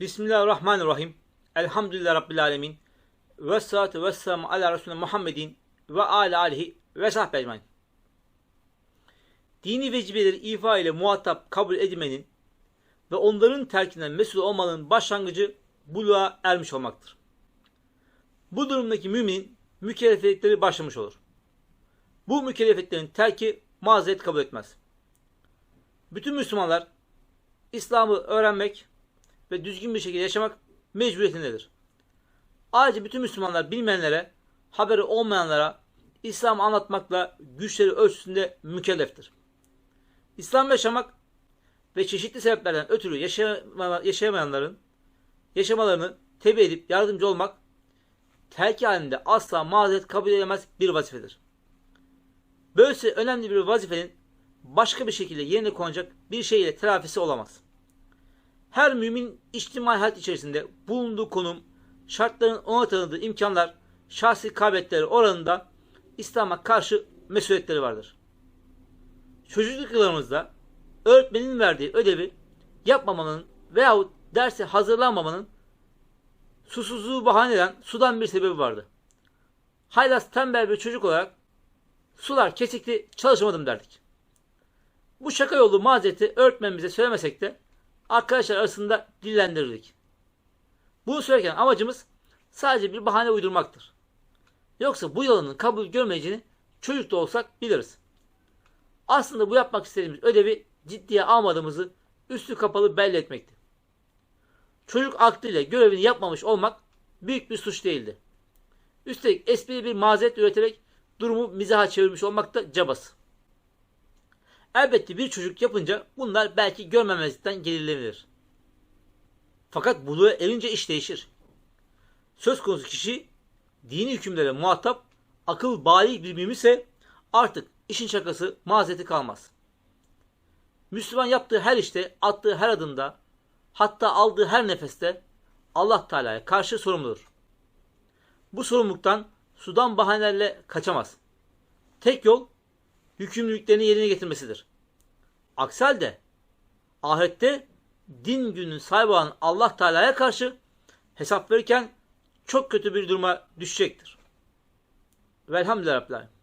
Bismillahirrahmanirrahim. Elhamdülillah Rabbil Alemin. Ve salatu ve selamu ala Resulüne Muhammedin ve ala alihi ve sahbe ecmain. Dini vecibeleri ifa ile muhatap kabul edilmenin ve onların terkinden mesul olmanın başlangıcı buluğa ermiş olmaktır. Bu durumdaki müminin mükellefiyetleri başlamış olur. Bu mükellefiyetlerin terki mazeret kabul etmez. Bütün Müslümanlar İslam'ı öğrenmek ve düzgün bir şekilde yaşamak mecburiyetindedir. Ayrıca bütün Müslümanlar bilmeyenlere, haberi olmayanlara İslam'ı anlatmakla güçleri ölçüsünde mükelleftir. İslam yaşamak ve çeşitli sebeplerden ötürü yaşayama- yaşayamayanların yaşamalarını tebliğ edip yardımcı olmak terki halinde asla mazeret kabul edilemez bir vazifedir. Böylesi önemli bir vazifenin başka bir şekilde yerine konacak bir şey ile telafisi olamaz. Her mümin içtimai hayat içerisinde bulunduğu konum, şartların ona tanıdığı imkanlar, şahsi kabiliyetleri oranında İslam'a karşı mesuliyetleri vardır. Çocukluk yıllarımızda öğretmenin verdiği ödevi yapmamanın veyahut derse hazırlanmamanın susuzluğu bahane eden sudan bir sebebi vardı. Haylaz tembel bir çocuk olarak sular kesikti çalışamadım derdik. Bu şaka yolu mazereti öğretmenimize söylemesek de arkadaşlar arasında dillendirirdik. Bunu söylerken amacımız sadece bir bahane uydurmaktır. Yoksa bu yalanın kabul görmeyeceğini çocuk da olsak biliriz. Aslında bu yapmak istediğimiz ödevi ciddiye almadığımızı üstü kapalı belli etmekti. Çocuk aklıyla görevini yapmamış olmak büyük bir suç değildi. Üstelik esprili bir mazeret üreterek durumu mizaha çevirmiş olmak da cabası. Elbette bir çocuk yapınca bunlar belki görmemezlikten gelirlenir. Fakat buluğa erince iş değişir. Söz konusu kişi dini hükümlere muhatap, akıl balik bir mümin ise artık işin şakası mazereti kalmaz. Müslüman yaptığı her işte, attığı her adımda, hatta aldığı her nefeste Allah Teala'ya karşı sorumludur. Bu sorumluluktan sudan bahanelerle kaçamaz. Tek yol yükümlülüklerini yerine getirmesidir. Aksi halde ahirette din gününün sahibi olan Allah Teala'ya karşı hesap verirken çok kötü bir duruma düşecektir. Velhamdülillah.